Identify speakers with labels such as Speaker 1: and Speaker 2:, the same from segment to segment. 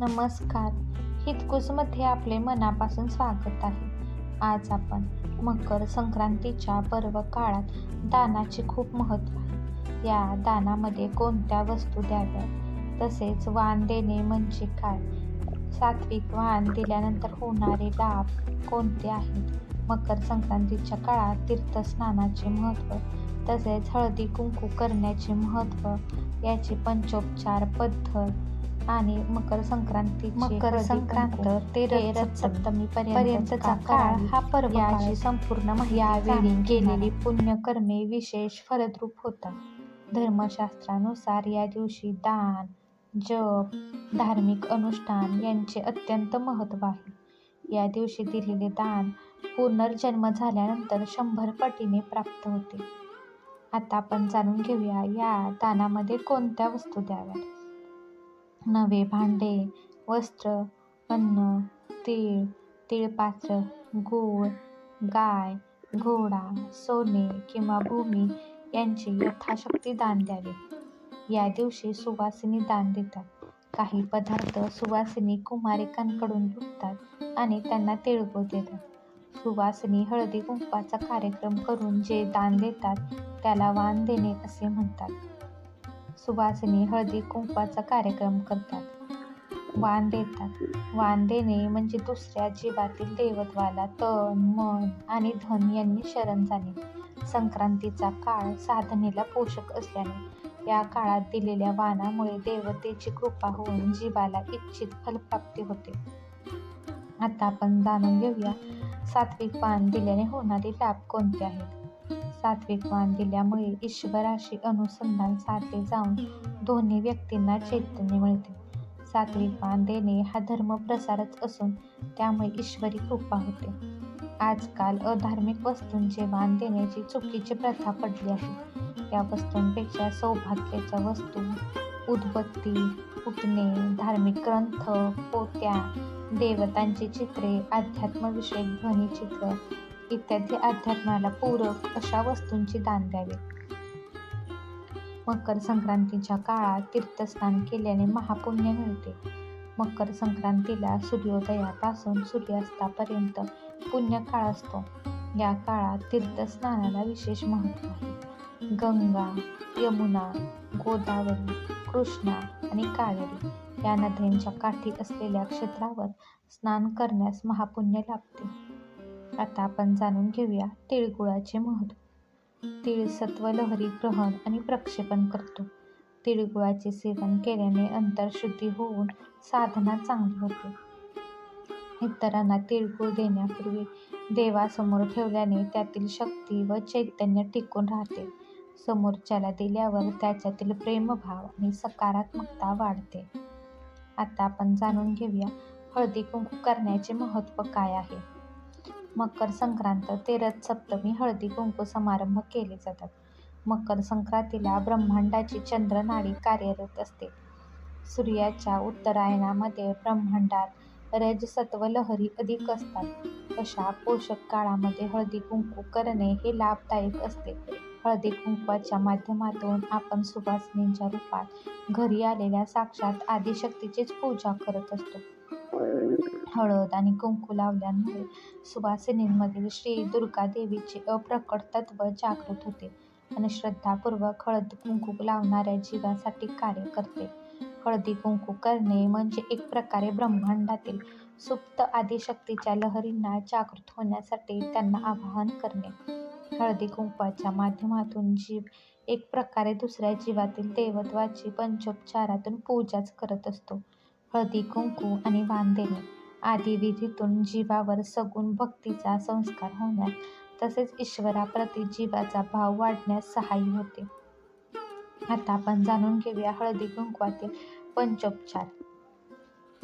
Speaker 1: नमस्कार. हितकुजमध्ये आपले मनापासून स्वागत आहे. आज आपण मकर संक्रांतीच्या पर्व काळात दानाचे खूप महत्त्व आहे. या दानामध्ये कोणत्या वस्तू द्याव्यात? तसेच वाण देणे म्हणजे काय? सात्विक वाण दिल्यानंतर होणारे लाभ कोणते आहेत? मकर संक्रांतीच्या काळात तीर्थस्नानाचे महत्त्व तसेच हळदी कुंकू करण्याचे महत्त्व याची पंचोपचार पद्धत आणि मकर संक्रांती
Speaker 2: मकर संक्रांत
Speaker 1: ते रथ सप्तमी
Speaker 2: पर्यंतचा काळ हा पर्व
Speaker 1: याची. संपूर्ण
Speaker 2: यावेळी केलेली
Speaker 1: पुण्यकर्मे विशेष फलद्रूप होतात. धर्मशास्त्रानुसार या दिवशी दान जप धार्मिक अनुष्ठान यांचे अत्यंत महत्त्व आहे. या दिवशी दिलेले दान पुनर्जन्म झाल्यानंतर शंभर पटीने प्राप्त होते. आता आपण जाणून घेऊया या दानामध्ये कोणत्या वस्तू द्याव्यात? नवे भांडे वस्त्र अन्न तीळ तिळपात्र गूळ गाय घोडा सोने किंवा भूमी यांचे यथाशक्ती दान द्यावे. या दिवशी सुवासिनी दान देतात. काही पदार्थ सुवासिनी कुमारिकांकडून लुटतात आणि त्यांना तिळगुळ देतात. सुवासिनी हळदी कुंपाचा कार्यक्रम करून जे दान देतात त्याला वाण देणे असे म्हणतात. सुवासिनी हळदी कुंपाचा कार्यक्रम करतात. वाण देतात. वाण देणे म्हणजे दुसऱ्या जीवातील देवत्वाला तन मन आणि धन यांनी शरण जाणे. संक्रांतीचा काळ साधनेला पोषक असल्याने या काळात दिलेल्या वाणामुळे देवतेची कृपा होऊन जीवाला इच्छित फलप्राप्ती होते. आता आपण जाणून घेऊया सात्विक वाण दिल्याने होणारे लाभ कोणते आहेत सात्विक वाण दिल्यामुळे ईश्वराशी अनुसंधान साधले जाऊन दोन्ही व्यक्तींना चैतन्य मिळते. सात्विक वाण देणे हा धर्म प्रसारच असून त्यामुळे ईश्वरी कृपा होते. आजकाल अधार्मिक वस्तूंचे वाण देण्याची चुकीची प्रथा पडली आहे. या वस्तूंपेक्षा सौभाग्याच्या वस्तू उदबत्ती उठणे धार्मिक ग्रंथ पोत्या देवतांची चित्रे अध्यात्मविषयक ध्वनिचित्र इत्यादी अध्यात्माला पूरक अशा वस्तूंची दान द्यावे. मकर संक्रांतीच्या काळात तीर्थस्नान केल्याने महापुण्य मिळते. मकर संक्रांतीला सूर्योदयापासून सूर्यास्तापर्यंत पुण्यकाळ असतो. या काळात तीर्थस्नानाला विशेष महत्त्व आहे. गंगा यमुना गोदावरी कृष्णा आणि कावेरी या नद्यांच्या काठी असलेल्या क्षेत्रावर स्नान करण्यास महापुण्य लाभते. आता आपण जाणून घेऊया तिळगुळाचे महत्त्व. तीळ सत्वलहरी ग्रहण आणि प्रक्षेपण करतो. तिळगुळाचे सेवन केल्याने अंतरशुद्धी होऊन साधना चांगली होते. इतरांना तिळगुळ देण्यापूर्वी देवासमोर ठेवल्याने त्यातील शक्ती व चैतन्य टिकून राहते. समोरच्याला दिल्यावर त्याच्यातील प्रेमभाव आणि सकारात्मकता वाढते. आता आपण जाणून घेऊया हळदी कुंकू करण्याचे महत्त्व काय आहे? मकर संक्रांत ते सप्तमी हळदी कुंकू समारंभ केले जातात. मकर संक्रांतीला ब्रह्मांडाची चंद्रनाडी कार्यरत असते. सूर्याच्या उत्तरायणामध्ये ब्रह्मांडात रजसत्व लहरी अधिक असतात. अशा पोषक काळामध्ये हळदी कुंकू करणे हे लाभदायक असते. हळदी कुंकवाच्या माध्यमातून आपण सुवासिनींच्या रूपात घरी आलेल्या साक्षात आदिशक्तीचीच पूजा करत असतो. हळद आणि कुंकू लावल्यामुळे सुवासिनींमधील श्री दुर्गा देवीचे अप्रकट तत्व जागृत होते आणि श्रद्धापूर्वक हळद कुंकू लावणाऱ्या जीवासाठी कार्य करते. हळदी कुंकू करणे म्हणजे एक प्रकारे ब्रह्मांडातील सुप्त आदिशक्तीच्या लहरींना जागृत होण्यासाठी त्यांना आवाहन करणे. हळदी कुंकवाच्या माध्यमातून जीव एक प्रकारे दुसऱ्या जीवातील देवत्वाची पंचोपचारातून पूजाच करत असतो. हळदी कुंकू आणि वाण देणे आदी विधीतून जीवावर सगुण भक्तीचा संस्कार होण्यास तसेच ईश्वराप्रती जीवाचा भाव वाढण्यास सहाय्य होते. आता आपण जाणून घेऊया हळदी कुंकवातील पंचोपचार.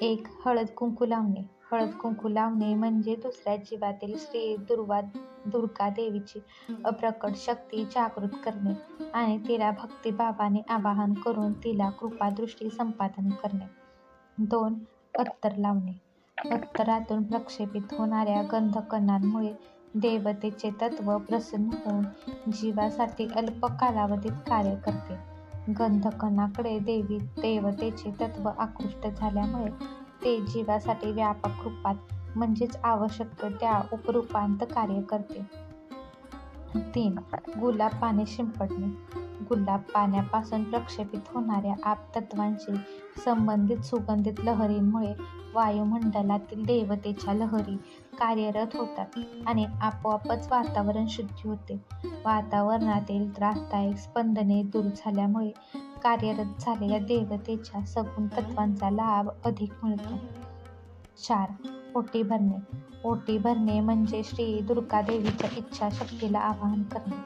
Speaker 1: एक हळद कुंकू लावणे. हळद कुंकू लावणे म्हणजे दुसऱ्या जीवातील श्री दुर्वा दुर्गा देवीची अप्रकट शक्ती जागृत करणे आणि तिला भक्तिभावाने आवाहन करून तिला कृपादृष्टी संपादन करणे. दोन अत्तर लावणे. अत्तरातून प्रक्षेपित होणाऱ्या गंधकणांमुळे देवतेचे तत्व प्रसन्न होऊन जीवासाठी अल्प कालावधीत कार्य करते. गंधकणाकडे देवी देवतेचे तत्व आकृष्ट झाल्यामुळे ते जीवासाठी व्यापक रूपात म्हणजेच आवश्यक त्या उपरूपांत कार्य करते. तीन गुलाब पाने शिंपडणे. गुलाब पाण्यापासून प्रक्षेपित होणाऱ्या आपतत्वांशी संबंधित सुगंधित लहरींमुळे वायुमंडलातील देवतेच्या लहरी कार्यरत होतात आणि आपोआपच वातावरण शुद्ध होते. वातावरणातील त्रासदायक स्पंदने दूर झाल्यामुळे कार्यरत झालेल्या देवतेच्या सगुण तत्त्वांचा लाभ अधिक मिळतो. चार ओटी भरणे ओटी भरणे म्हणजे श्री दुर्गादेवीच्या इच्छाशक्तीला आवाहन करणे.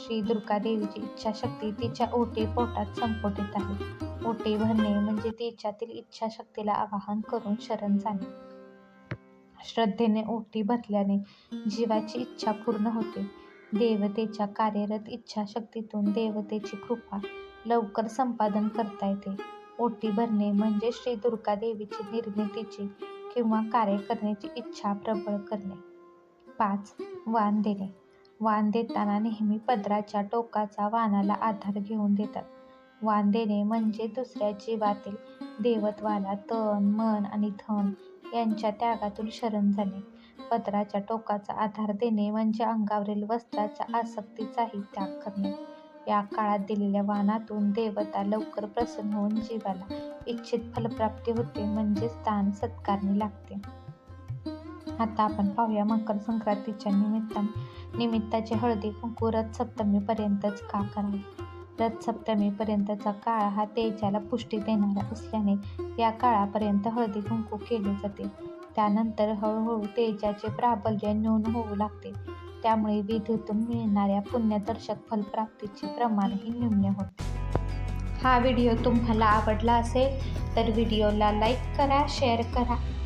Speaker 1: श्री दुर्गादेवीची इच्छाशक्ती तिच्या ओटी पोटात संपुटित आहे. ओटी भरणे म्हणजे तिच्यातील इच्छाशक्तीला आवाहन करून शरण जाणे. श्रद्धेने ओटी भरल्याने जीवाची इच्छा पूर्ण होते. देवतेच्या कार्यरत इच्छाशक्तीतून देवतेची कृपा लवकर संपादन करता येते. ओटी भरणे म्हणजे श्री दुर्गादेवीची निर्मितीची किंवा कार्य करण्याची इच्छा प्रबळ करणे. पाच वाण देणे वाण देताना नेहमी पदराच्या टोकाचा वाणाला आधार घेऊन देतात. वाण देणे म्हणजे दुसऱ्या जीवातील देवत्वाला तन, मन आणि धन यांच्या त्यागातून शरण जाणे. पदराच्या टोकाचा आधार देणे म्हणजे अंगावरील वस्त्राच्या आसक्तीचाही त्याग करणे. या काळात दिलेल्या वाणातून देवता लवकर प्रसन्न होऊन जीवाला इच्छित फलप्राप्ती होते म्हणजेच दान सत्कारणी लागते. आता आपण पाहूया मकर संक्रांतीच्या निमित्ताचे हळदी कुंकू रथसप्तमीपर्यंतच का करावी रथसप्तमीपर्यंतचा काळ हा तेजाला पुष्टी देणारा असल्याने या काळापर्यंत हळदी कुंकू केले जाते. त्यानंतर हळूहळू तेजाचे प्राबल्य न्यून होऊ लागते. त्यामुळे विधीतून मिळणाऱ्या पुण्यदर्शक फलप्राप्तीचे प्रमाणही न्यून होते. हा व्हिडिओ तुम्हाला आवडला असेल तर व्हिडिओला लाईक करा, शेअर करा